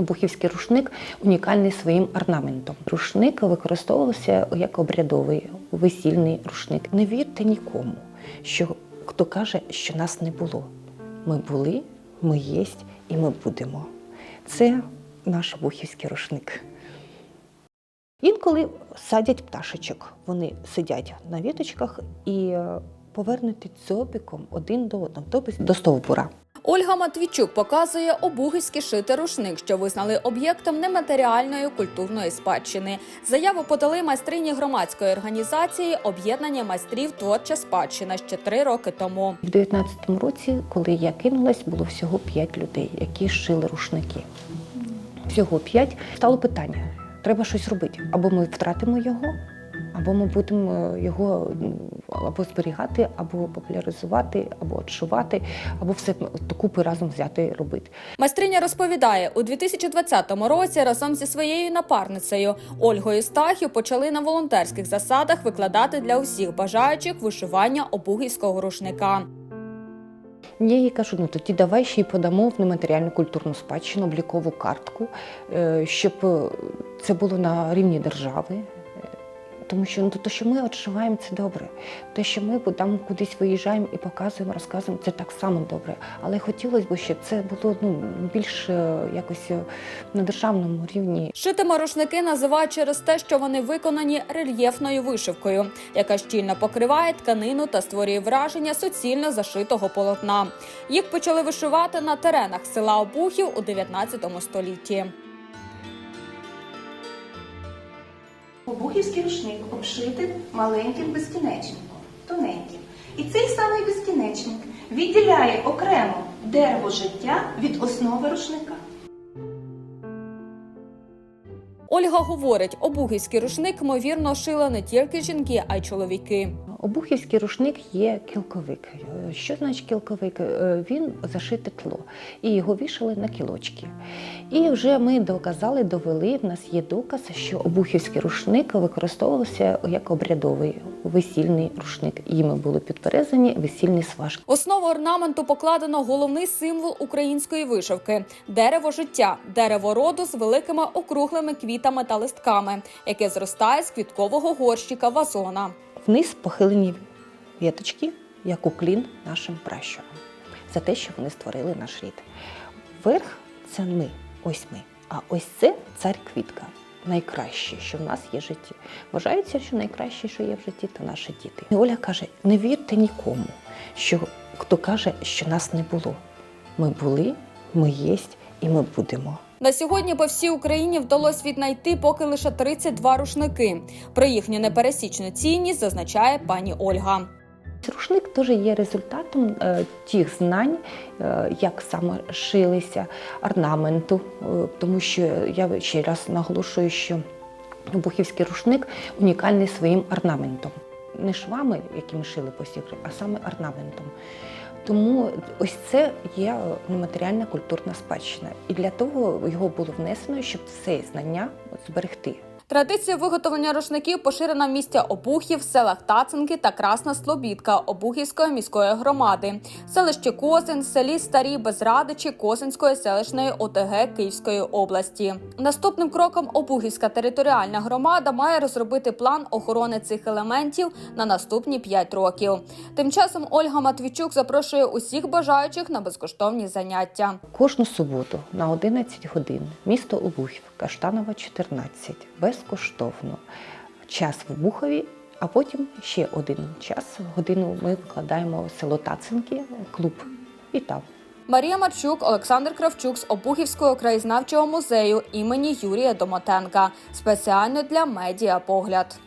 Бухівський рушник унікальний своїм орнаментом. Рушник використовувався як обрядовий весільний рушник. Не вірте нікому, що хто каже, що нас не було. Ми були, ми єсть і ми будемо. Це наш бухівський рушник. Інколи садять пташечок. Вони сидять на віточках і е, повернуті дзьобиком один до одного, тобто до стовбура. Ольга Матвійчук показує обугівський шитий рушник, що визнали об'єктом нематеріальної культурної спадщини. Заяву подали майстрині громадської організації Об'єднання майстрів Творча спадщина ще три роки тому. В 19-му році, коли я кинулась, було всього 5 людей, які шили рушники. Всього 5. Стало питання: треба щось робити. Або ми втратимо його, або ми будемо його або зберігати, або популяризувати, або відшивати, або все докупи разом взяти і робити. Майстриня розповідає, у 2020 році разом зі своєю напарницею Ольгою Стахів почали на волонтерських засадах викладати для усіх бажаючих вишивання обугівського рушника. Я їй кажу, ну тоді давай ще й подамо в нематеріальну культурну спадщину, облікову картку, е, щоб е, це було на рівні держави. Тому що ну, то, що ми відшиваємо, це добре. Те, що ми там кудись виїжджаємо і показуємо, розказуємо, це так само добре. Але хотілося б, щоб це було ну, більш е, якось е, на державному рівні. Шитими рушники називають через те, що вони виконані рельєфною вишивкою, яка щільно покриває тканину та створює враження суцільно зашитого полотна. Їх почали вишивати на теренах села Обухів у 19 столітті. Обухівський рушник обшитий маленьким безкінечником, тоненьким. І цей самий безкінечник відділяє окремо дерево життя від основи рушника. Ольга говорить, обухівський рушник ймовірно шили не тільки жінки, а й чоловіки. Обухівський рушник є кілковик. Е, Що значить кілковик? Е, Він зашите тло, і його вішали на кілочки. І вже ми доказали, довели. В нас є доказ, що обухівський рушник використовувався як обрядовий весільний рушник. Іми були підперезані весільні сважки. Основу орнаменту покладено головний символ української вишивки дерево життя, дерево роду з великими округлими квітами та листками, яке зростає з квіткового горщика вазона. Вниз похилені віточки, як уклін нашим пращурам, за те, що вони створили наш рід. Верх це ми, ось ми. А ось це цар квітка. Найкраще, що в нас є в житті. Вважається, що найкраще, що є в житті, це наші діти. І Оля каже: не вірте нікому, що хто каже, що нас не було. Ми були, ми єсть і ми будемо. На сьогодні по всій Україні вдалося віднайти поки лише 32 рушники. Про їхню непересічну цінність зазначає пані Ольга. Рушник теж є результатом е, тих знань, е, як саме шилися, орнаменту, е, тому що я ще раз наголошую, що бухівський рушник унікальний своїм орнаментом. Не швами, якими шили по всій а саме орнаментом. Тому ось це є нематеріальна культурна спадщина. І для того його було внесено, щоб це знання зберегти. Традиція виготовлення рушників поширена в місті Обухів, селах Тацинки та Красна Слобідка Обухівської міської громади, селище Козин, селі Старі Безрадичі Козинської селищної ОТГ Київської області. Наступним кроком Обухівська територіальна громада має розробити план охорони цих елементів на наступні 5 років. Тим часом Ольга Матвійчук запрошує усіх бажаючих на безкоштовні заняття. Кожну суботу на 11 годин місто Обухів, Каштанова, 14, безкоштовно. Час в Бухові, а потім ще один час, годину ми викладаємо село Тацинки, клуб і там. Марія Марчук, Олександр Кравчук з Обухівського краєзнавчого музею імені Юрія Домотенка спеціально для медіа погляд.